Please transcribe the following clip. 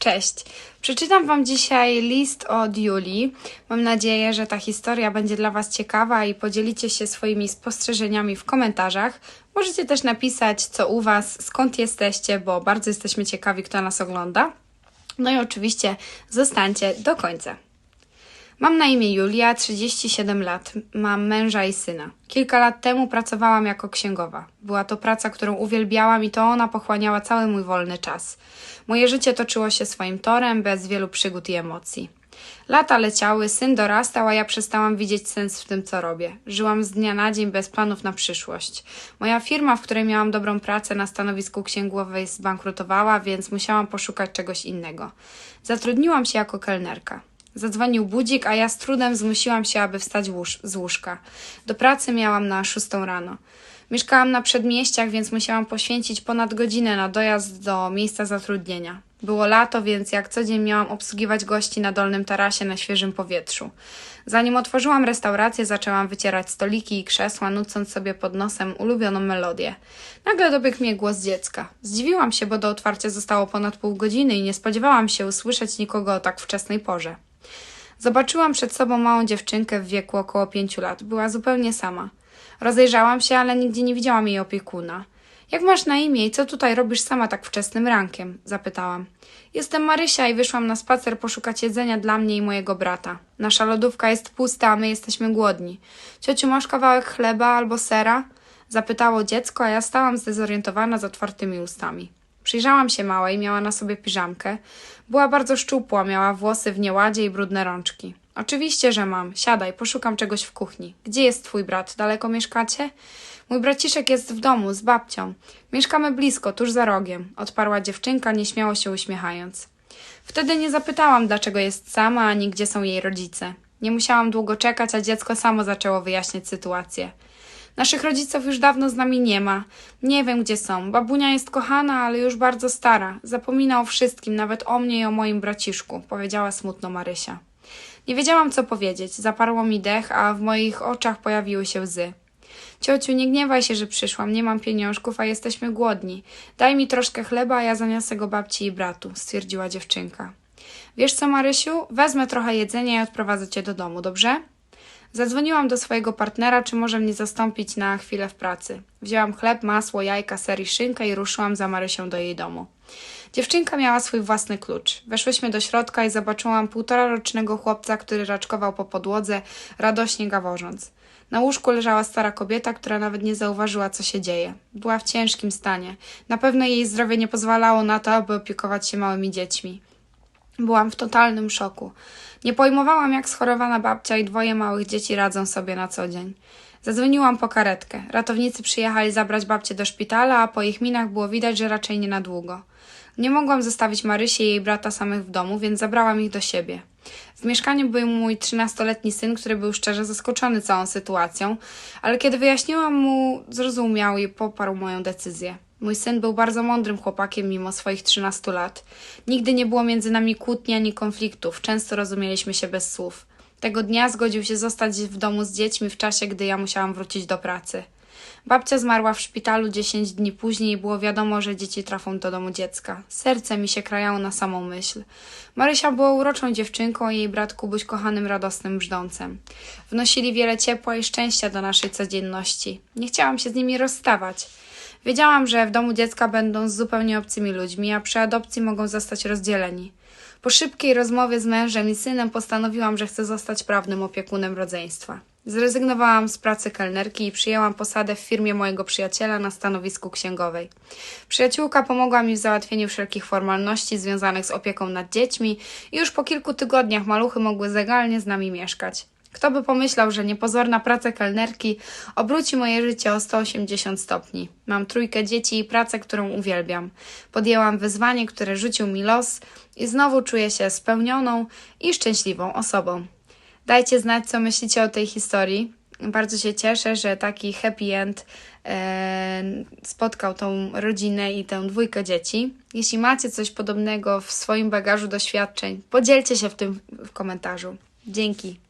Cześć. Przeczytam Wam dzisiaj list od Julii. Mam nadzieję, że ta historia będzie dla Was ciekawa i podzielicie się swoimi spostrzeżeniami w komentarzach. Możecie też napisać, co u Was, skąd jesteście, bo bardzo jesteśmy ciekawi, kto nas ogląda. No i oczywiście zostańcie do końca. Mam na imię Julia, 37 lat. Mam męża i syna. Kilka lat temu pracowałam jako księgowa. Była to praca, którą uwielbiałam i to ona pochłaniała cały mój wolny czas. Moje życie toczyło się swoim torem, bez wielu przygód i emocji. Lata leciały, syn dorastał, a ja przestałam widzieć sens w tym, co robię. Żyłam z dnia na dzień bez planów na przyszłość. Moja firma, w której miałam dobrą pracę na stanowisku księgowej, zbankrutowała, więc musiałam poszukać czegoś innego. Zatrudniłam się jako kelnerka. Zadzwonił budzik, a ja z trudem zmusiłam się, aby wstać łóż- z łóżka. Do pracy miałam na szóstą rano. Mieszkałam na przedmieściach, więc musiałam poświęcić ponad godzinę na dojazd do miejsca zatrudnienia. Było lato, więc jak co dzień miałam obsługiwać gości na dolnym tarasie na świeżym powietrzu. Zanim otworzyłam restaurację, zaczęłam wycierać stoliki i krzesła, nucąc sobie pod nosem ulubioną melodię. Nagle dobiegł mnie głos dziecka. Zdziwiłam się, bo do otwarcia zostało ponad pół godziny i nie spodziewałam się usłyszeć nikogo o tak wczesnej porze. Zobaczyłam przed sobą małą dziewczynkę w wieku około pięciu lat. Była zupełnie sama. Rozejrzałam się, ale nigdzie nie widziałam jej opiekuna. Jak masz na imię i co tutaj robisz sama tak wczesnym rankiem? zapytałam. Jestem Marysia i wyszłam na spacer poszukać jedzenia dla mnie i mojego brata. Nasza lodówka jest pusta, a my jesteśmy głodni. Ciociu, masz kawałek chleba albo sera? Zapytało dziecko, a ja stałam zdezorientowana z otwartymi ustami. Przyjrzałam się małej, miała na sobie piżamkę. Była bardzo szczupła, miała włosy w nieładzie i brudne rączki. Oczywiście, że mam. Siadaj, poszukam czegoś w kuchni. Gdzie jest twój brat? Daleko mieszkacie? Mój braciszek jest w domu, z babcią. Mieszkamy blisko, tuż za rogiem, odparła dziewczynka, nieśmiało się uśmiechając. Wtedy nie zapytałam, dlaczego jest sama, ani gdzie są jej rodzice. Nie musiałam długo czekać, a dziecko samo zaczęło wyjaśniać sytuację. Naszych rodziców już dawno z nami nie ma. Nie wiem, gdzie są. Babunia jest kochana, ale już bardzo stara. Zapomina o wszystkim, nawet o mnie i o moim braciszku, powiedziała smutno Marysia. Nie wiedziałam, co powiedzieć. Zaparło mi dech, a w moich oczach pojawiły się łzy. Ciociu, nie gniewaj się, że przyszłam. Nie mam pieniążków, a jesteśmy głodni. Daj mi troszkę chleba, a ja zaniosę go babci i bratu, stwierdziła dziewczynka. Wiesz co, Marysiu? Wezmę trochę jedzenia i odprowadzę cię do domu, dobrze? Zadzwoniłam do swojego partnera, czy może mnie zastąpić na chwilę w pracy. Wzięłam chleb, masło, jajka, ser i szynkę i ruszyłam za Marysią do jej domu. Dziewczynka miała swój własny klucz. Weszłyśmy do środka i zobaczyłam półtora rocznego chłopca, który raczkował po podłodze, radośnie gaworząc. Na łóżku leżała stara kobieta, która nawet nie zauważyła, co się dzieje. Była w ciężkim stanie. Na pewno jej zdrowie nie pozwalało na to, aby opiekować się małymi dziećmi. Byłam w totalnym szoku. Nie pojmowałam, jak schorowana babcia i dwoje małych dzieci radzą sobie na co dzień. Zadzwoniłam po karetkę. Ratownicy przyjechali zabrać babcię do szpitala, a po ich minach było widać, że raczej nie na długo. Nie mogłam zostawić Marysi i jej brata samych w domu, więc zabrałam ich do siebie. W mieszkaniu był mój trzynastoletni syn, który był szczerze zaskoczony całą sytuacją, ale kiedy wyjaśniłam mu, zrozumiał i poparł moją decyzję. Mój syn był bardzo mądrym chłopakiem mimo swoich 13 lat. Nigdy nie było między nami kłótni ani konfliktów, często rozumieliśmy się bez słów. Tego dnia zgodził się zostać w domu z dziećmi w czasie, gdy ja musiałam wrócić do pracy. Babcia zmarła w szpitalu 10 dni później i było wiadomo, że dzieci trafią do domu dziecka. Serce mi się krajało na samą myśl. Marysia była uroczą dziewczynką, a jej brat Kubuś kochanym, radosnym brzdącem. Wnosili wiele ciepła i szczęścia do naszej codzienności. Nie chciałam się z nimi rozstawać. Wiedziałam, że w domu dziecka będą z zupełnie obcymi ludźmi, a przy adopcji mogą zostać rozdzieleni. Po szybkiej rozmowie z mężem i synem postanowiłam, że chcę zostać prawnym opiekunem rodzeństwa. Zrezygnowałam z pracy kelnerki i przyjęłam posadę w firmie mojego przyjaciela na stanowisku księgowej. Przyjaciółka pomogła mi w załatwieniu wszelkich formalności związanych z opieką nad dziećmi i już po kilku tygodniach maluchy mogły legalnie z nami mieszkać. Kto by pomyślał, że niepozorna praca kelnerki obróci moje życie o 180 stopni. Mam trójkę dzieci i pracę, którą uwielbiam. Podjęłam wyzwanie, które rzucił mi los i znowu czuję się spełnioną i szczęśliwą osobą. Dajcie znać, co myślicie o tej historii. Bardzo się cieszę, że taki happy end e, spotkał tą rodzinę i tę dwójkę dzieci. Jeśli macie coś podobnego w swoim bagażu doświadczeń, podzielcie się w tym w komentarzu. Dzięki.